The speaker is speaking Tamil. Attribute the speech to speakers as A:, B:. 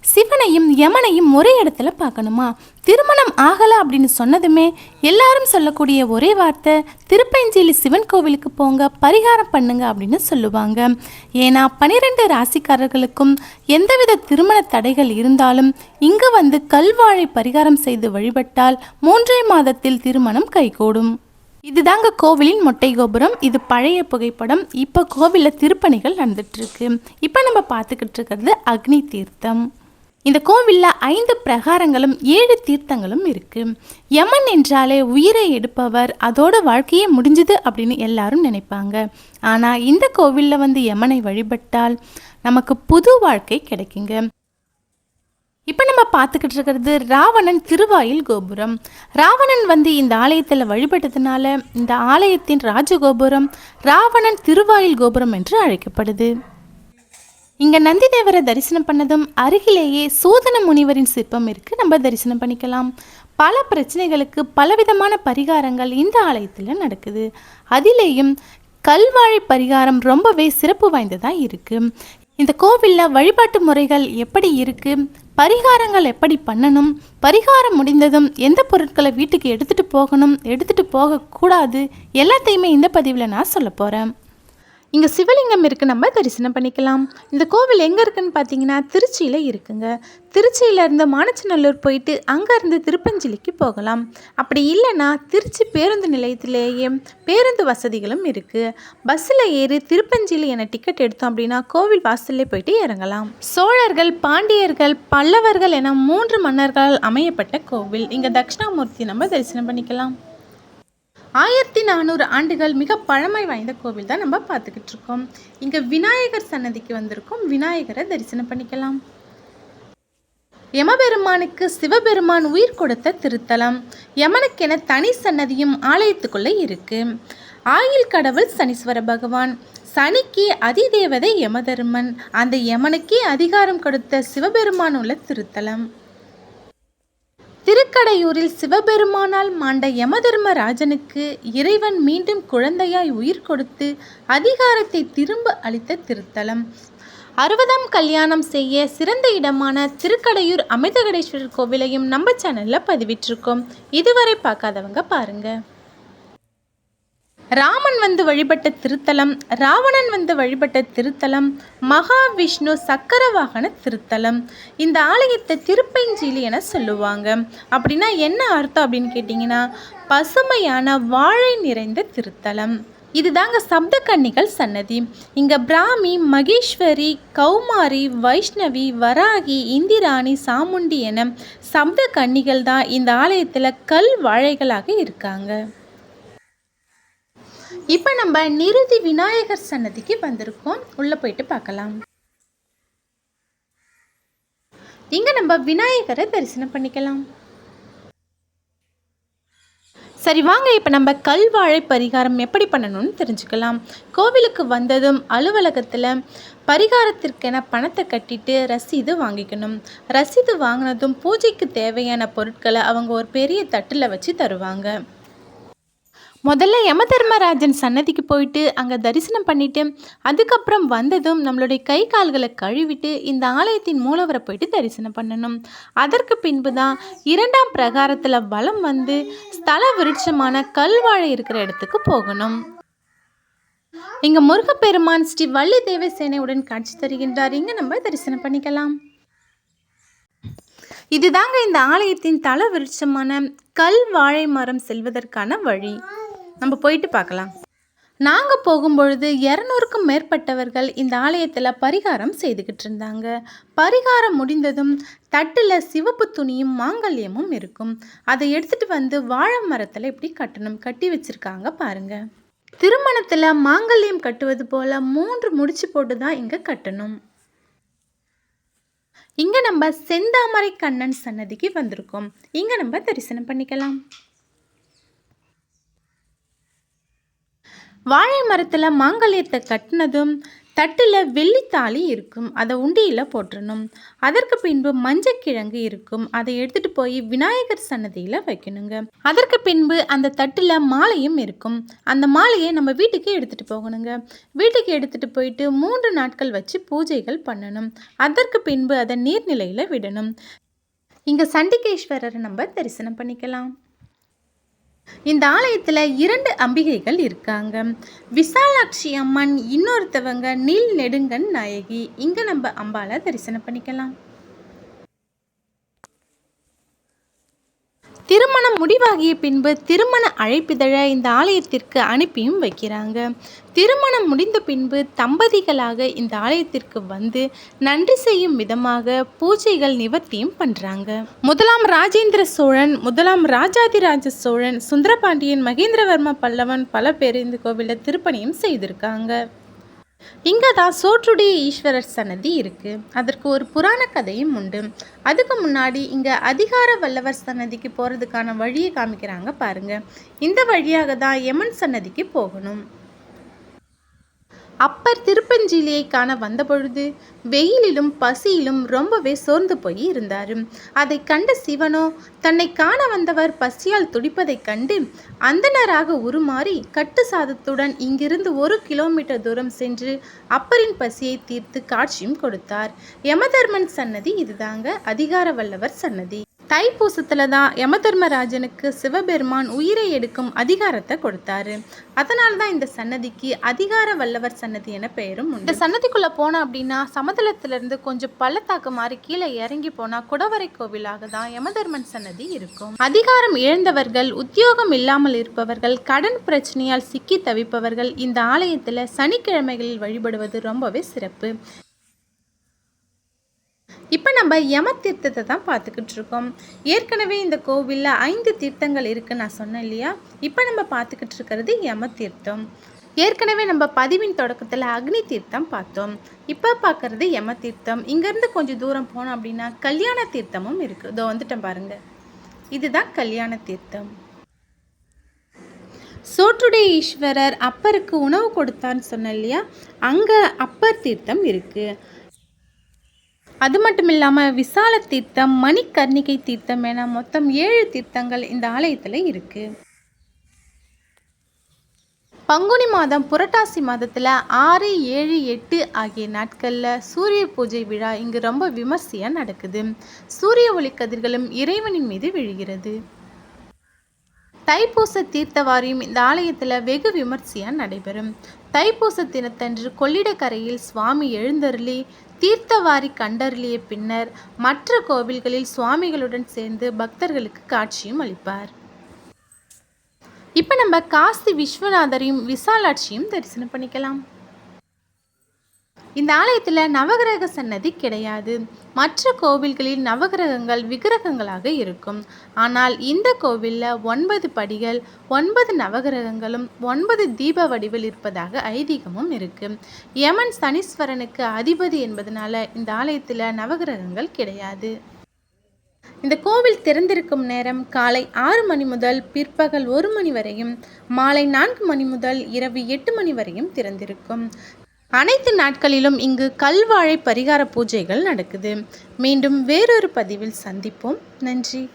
A: சிவனையும் யமனையும் ஒரே இடத்துல பார்க்கணுமா? திருமணம் ஆகலை அப்படின்னு சொன்னதுமே எல்லாரும் சொல்லக்கூடிய ஒரே வார்த்தை திருப்பஞ்சேலி சிவன் கோவிலுக்கு போங்க பரிகாரம் பண்ணுங்க அப்படின்னு சொல்லுவாங்க. ஏன்னா பனிரெண்டு ராசிக்காரர்களுக்கும் எந்தவித திருமண தடைகள் இருந்தாலும் இங்கு வந்து கல்வாழை பரிகாரம் செய்து வழிபட்டால் மூன்றே மாதத்தில் திருமணம் கைகூடும். இதுதாங்க கோவிலின் மொட்டை கோபுரம். இது பழைய புகைப்படம். இப்போ கோவிலில் திருப்பணிகள் நடந்துட்டுருக்கு. இப்போ நம்ம பார்த்துக்கிட்டு இருக்கிறது அக்னி தீர்த்தம். இந்த கோவிலில் ஐந்து பிரகாரங்களும் ஏழு தீர்த்தங்களும் இருக்குது யமன் என்றாலே உயிரை எடுப்பவர். அதோட வாழ்க்கையே முடிஞ்சுது அப்படின்னு எல்லாரும் நினைப்பாங்க. ஆனால் இந்த கோவிலில் வந்து யமனை வழிபட்டால் நமக்கு புது வாழ்க்கை கிடைக்குங்க. இப்போ நம்ம பார்த்துக்கிட்டு இருக்கிறது ராவணன் திருவாயில் கோபுரம். ராவணன் வந்து இந்த ஆலயத்தில் வழிபட்டதுனால இந்த ஆலயத்தின் ராஜகோபுரம் ராவணன் திருவாயில் கோபுரம் என்று அழைக்கப்படுது. இங்கே நந்தி தேவரை தரிசனம் பண்ணதும் அருகிலேயே சூதன முனிவரின் சிற்பம் இருக்கு. நம்ம தரிசனம் பண்ணிக்கலாம். பல பிரச்சனைகளுக்கு பலவிதமான பரிகாரங்கள் இந்த ஆலயத்தில் நடக்குது. அதிலேயும் கல்வாழை பரிகாரம் ரொம்பவே சிறப்பு வாய்ந்ததாக இருக்குது இந்த கோவிலில் வழிபாட்டு முறைகள் எப்படி இருக்குது பரிகாரங்கள் எப்படி பண்ணணும்? பரிகாரம் முடிந்ததும் எந்த பொருட்களை வீட்டுக்கு எடுத்துகிட்டு போகணும்? எடுத்துகிட்டு போகக்கூடாது? எல்லாத்தையுமே இந்த பதிவில் நான் சொல்ல போகிறேன் இங்கே சிவலிங்கம் இருக்கு நம்ம தரிசனம் பண்ணிக்கலாம். இந்த கோவில் எங்கே இருக்குன்னு பார்த்தீங்கன்னா திருச்சியில் இருக்குங்க. திருச்சியிலேருந்து மானச்சநல்லூர் போயிட்டு அங்கேருந்து திருப்பஞ்சிலிக்கு போகலாம். அப்படி இல்லைன்னா திருச்சி பேருந்து நிலையத்திலேயே பேருந்து வசதிகளும் இருக்குது பஸ்ஸில் ஏறி திருப்பஞ்சியில் என டிக்கெட் எடுத்தோம் அப்படின்னா கோவில் வாசல்லே போயிட்டு இறங்கலாம். சோழர்கள் பாண்டியர்கள் பல்லவர்கள் என மூன்று மன்னர்களால் அமையப்பட்ட கோவில். இங்கே தட்சிணாமூர்த்தி நம்ம தரிசனம் பண்ணிக்கலாம். ஆயிரத்தி நானூறு ஆண்டுகள் மிக பழமை வாய்ந்த கோவில் தான் நம்ம பார்த்துக்கிட்டு இருக்கோம். இங்கே விநாயகர் சன்னதிக்கு வந்திருக்கோம் விநாயகரை தரிசனம் பண்ணிக்கலாம். யமபெருமானுக்கு சிவபெருமான் உயிர் கொடுத்த திருத்தலம். யமனுக்கென தனி சன்னதியும் ஆலயத்துக்குள்ளே இருக்கு. ஆயில் கடவுள் சனீஸ்வர பகவான். சனிக்கு அதிதேவதை யமதர்மன். அந்த யமனுக்கே அதிகாரம் கொடுத்த சிவபெருமான் உள்ள திருத்தலம். திருக்கடையூரில் சிவபெருமானால் மாண்ட யமதர்மராஜனுக்கு இறைவன் மீண்டும் குழந்தையாய் உயிர் கொடுத்து அதிகாரத்தை திரும்ப அளித்த திருத்தலம். அறுபதாம் கல்யாணம் செய்ய சிறந்த இடமான திருக்கடையூர் அமிர்தகடேஸ்வரர் கோவிலையும் நம்ம சேனலில் பதிவிட்டிருக்கோம். இதுவரை பார்க்காதவங்க பாருங்கள் ராமன் வந்து வழிபட்ட திருத்தலம் ராவணன் வந்து வழிபட்ட திருத்தலம் மகாவிஷ்ணு சக்கர வாகன திருத்தலம். இந்த ஆலயத்தை திருப்பஞ்சீலி என சொல்லுவாங்க. அப்படின்னா என்ன அர்த்தம் அப்படின்னு கேட்டிங்கன்னா பசுமையான வாழை நிறைந்த திருத்தலம். இதுதாங்க சப்த கன்னிகள் சன்னதி. இங்கே பிராமி மகேஸ்வரி கௌமாரி வைஷ்ணவி வராகி இந்திராணி சாமுண்டி என சப்த கன்னிகள் தான் இந்த ஆலயத்தில் கல் வாழைகளாக இருக்காங்க. இப்போ நம்ம நிருதி விநாயகர் சன்னதிக்கு வந்திருக்கோம். உள்ளே போயிட்டு பார்க்கலாம். இங்கே நம்ம விநாயகரை தரிசனம் பண்ணிக்கலாம். சரி வாங்க இப்போ நம்ம கல்வாழை பரிகாரம் எப்படி பண்ணணும்னு தெரிஞ்சுக்கலாம். கோவிலுக்கு வந்ததும் அலுவலகத்தில் பரிகாரத்திற்கென பணத்தை கட்டிட்டு ரசீது வாங்கிக்கணும். ரசீது வாங்கினதும் பூஜைக்கு தேவையான பொருட்களை அவங்க ஒரு பெரிய தட்டில் வச்சு தருவாங்க. முதல்ல யமதர்மராஜன் சன்னதிக்கு போயிட்டு அங்கே தரிசனம் பண்ணிட்டு அதுக்கப்புறம் வந்ததும் நம்மளுடைய கை கால்களை கழுவிட்டு இந்த ஆலயத்தின் மூலவரை போயிட்டு தரிசனம் பண்ணணும். அதற்கு பின்பு தான் இரண்டாம் பிரகாரத்தில் வலம் வந்து ஸ்தல விருட்சமான கல்வாழை இருக்கிற இடத்துக்கு போகணும். இங்கே முருகப்பெருமான் ஸ்ரீ வள்ளி தேவசேனையுடன் காட்சி தருகின்றார். இங்கே நம்ம தரிசனம் பண்ணிக்கலாம். இதுதாங்க இந்த ஆலயத்தின் தல விருட்சமான கல் வாழை மரம் செல்வதற்கான வழி. நம்ம போயிட்டு பார்க்கலாம். நாங்கள் போகும்பொழுது இரநூறுக்கும் மேற்பட்டவர்கள் இந்த ஆலயத்தில் பரிகாரம் செய்துக்கிட்டு இருந்தாங்க. பரிகாரம் முடிந்ததும் தட்டில் சிவப்பு துணியும் மாங்கல்யமும் இருக்கும். அதை எடுத்துட்டு வந்து வாழை மரத்தில் இப்படி கட்டணும் கட்டி வச்சிருக்காங்க பாருங்க. திருமணத்தில் மாங்கல்யம் கட்டுவது போல் மூன்று முடிச்சு போட்டு தான் இங்கே கட்டணும். இங்கே நம்ம செந்தாமரை கண்ணன் சன்னதிக்கு வந்திருக்கோம். இங்கே நம்ம தரிசனம் பண்ணிக்கலாம். வாழை மரத்தில் மாங்கல்யத்தை கட்டினதும் தட்டில் வெள்ளித்தாளி இருக்கும். அதை உண்டியில் போட்டுறணும். அதற்கு பின்பு மஞ்சக்கிழங்கு இருக்கும். அதை எடுத்துகிட்டு போய் விநாயகர் சன்னதியில் வைக்கணுங்க. அதற்கு பின்பு அந்த தட்டில் மாலையும் இருக்கும். அந்த மாலையை நம்ம வீட்டுக்கு எடுத்துகிட்டு போகணுங்க. வீட்டுக்கு எடுத்துகிட்டு போயிட்டு மூன்று நாட்கள் வச்சு பூஜைகள் பண்ணணும். அதற்கு பின்பு அதை நீர்நிலையில் விடணும். இங்கே சண்டிகேஸ்வரரை நம்ம தரிசனம் பண்ணிக்கலாம். இந்த ஆலயத்தில் இரண்டு அம்பிகைகள் இருக்காங்க. விசாலாட்சி அம்மன் இன்னொருத்தவங்க நீல் நெடுங்கன் நாயகி. இங்கே நம்ம அம்பாலை தரிசனம் பண்ணிக்கலாம். திருமணம் முடிவாகிய பின்பு திருமண அழைப்பிதழ இந்த ஆலயத்திற்கு அனுப்பியும் வைக்கிறாங்க. திருமணம் முடிந்த பின்பு தம்பதிகளாக இந்த ஆலயத்திற்கு வந்து நன்றி செய்யும் விதமாக பூஜைகள் நிவர்த்தியும் பண்ணுறாங்க முதலாம் ராஜேந்திர சோழன் முதலாம் ராஜாதிராஜ சோழன் சுந்தரபாண்டியன் மகேந்திரவர்ம பல்லவன் பல பேர் இந்த கோவிலில் திருப்பணியும் செய்திருக்காங்க. இங்கே தான் சோற்றுடைய ஈஸ்வரர் சன்னதி இருக்குது அதற்கு ஒரு புராண கதையும் உண்டு. அதுக்கு முன்னாடி இங்கே அதிகார வல்லவர் சன்னதிக்கு போகிறதுக்கான வழியை காமிக்கிறாங்க பாருங்க. இந்த வழியாக தான் யமன் சன்னதிக்கு போகணும். அப்பர் திருப்பஞ்சிலியை காண வந்தபொழுது வெயிலிலும் பசியிலும் ரொம்பவே சோர்ந்து போய் இருந்தார் அதை கண்ட சிவனோ தன்னை காண வந்தவர் பசியால் துடிப்பதைக் கண்டு அந்தனராக உருமாறி கட்டு சாதத்துடன் இங்கிருந்து ஒரு கிலோமீட்டர் தூரம் சென்று அப்பரின் பசியை தீர்த்து காட்சியும் கொடுத்தார். யமதர்மன் சன்னதி இதுதாங்க அதிகார வல்லவர் சன்னதி. தைப்பூசத்தில் தான் யமதர்மராஜனுக்கு சிவபெருமான் உயிரை எடுக்கும் அதிகாரத்தை கொடுத்தாரு. அதனால தான் இந்த சன்னதிக்கு அதிகார வல்லவர் சன்னதி என பெயரும் உண்டு. இந்த சன்னதிக்குள்ளே போனோம் அப்படின்னா சமதளத்திலிருந்து கொஞ்சம் பள்ளத்தாக்கு மாதிரி கீழே இறங்கி போனால் குடவரை கோவிலாக தான் யமதர்மன் சன்னதி இருக்கும். அதிகாரம் இழந்தவர்கள் உத்தியோகம் இல்லாமல் இருப்பவர்கள் கடன் பிரச்சனையால் சிக்கி தவிப்பவர்கள் இந்த ஆலயத்தில் சனிக்கிழமைகளில் வழிபடுவது ரொம்பவே சிறப்பு. இப்போ நம்ம யம தீர்த்தத்தை தான் பார்த்துக்கிட்டு இருக்கோம். ஏற்கனவே இந்த கோவிலில் ஐந்து தீர்த்தங்கள் இருக்குன்னு நான் சொன்னேன் இல்லையா? இப்போ நம்ம பார்த்துக்கிட்டு இருக்கிறது யம தீர்த்தம் ஏற்கனவே நம்ம பதிவின் தொடக்கத்தில் அக்னி தீர்த்தம் பார்த்தோம். இப்போ பார்க்குறது யம தீர்த்தம் இங்கேருந்து கொஞ்சம் தூரம் போனோம் அப்படின்னா கல்யாண தீர்த்தமும் இருக்குது இதோ வந்துட்டேன் பாருங்க. இதுதான் கல்யாண தீர்த்தம். சோற்றுடைய ஈஸ்வரர் அப்பருக்கு உணவு கொடுத்தான்னு சொன்னேன் இல்லையா? அங்கே அப்பர் தீர்த்தம் இருக்குது அது மட்டும் இல்லாமல் விசால தீர்த்தம் மணிக்கர்ணிகை தீர்த்தம் என மொத்தம் ஏழு தீர்த்தங்கள் இந்த ஆலயத்தில் இருக்குது பங்குனி மாதம் புரட்டாசி மாதத்தில் ஆறு ஏழு எட்டு ஆகிய நாட்களில் சூரிய பூஜை விழா இங்கு ரொம்ப விமர்சையாக நடக்குது. சூரிய ஒளி கதிர்களும் இறைவனின் மீது விழுகிறது. தைப்பூச தீர்த்தவாரியும் இந்த ஆலயத்தில் வெகு விமர்சையாக நடைபெறும். தைப்பூச தினத்தன்று கொள்ளிடக்கரையில் சுவாமி எழுந்தருளி தீர்த்தவாரி கண்டருளிய பின்னர் மற்ற கோவில்களில் சுவாமிகளுடன் சேர்ந்து பக்தர்களுக்கு காட்சியும் அளிப்பார். இப்போ நம்ம காசி விஸ்வநாதரையும் விசாலாட்சியும் தரிசனம் பண்ணிக்கலாம். இந்த ஆலயத்தில் நவகிரக சன்னதி கிடையாது. மற்ற கோவில்களில் நவகிரகங்கள் விக்கிரகங்களாக இருக்கும். ஆனால் இந்த கோவிலில் ஒன்பது படிகள் ஒன்பது நவகிரகங்களும் ஒன்பது தீப வடிவில் இருப்பதாக ஐதீகமும் இருக்கு. யமன் சனீஸ்வரனுக்கு அதிபதி என்பதனால இந்த ஆலயத்தில் நவகிரகங்கள் கிடையாது. இந்த கோவில் திறந்திருக்கும் நேரம் காலை ஆறு மணி முதல் பிற்பகல் ஒரு மணி வரையும் மாலை நான்கு மணி முதல் இரவு எட்டு மணி வரையும் திறந்திருக்கும். அனைத்து நாட்களிலும் இங்கு கல்வாழை பரிகார பூஜைகள் நடக்குது. மீண்டும் வேறொரு பதிவில் சந்திப்போம். நன்றி.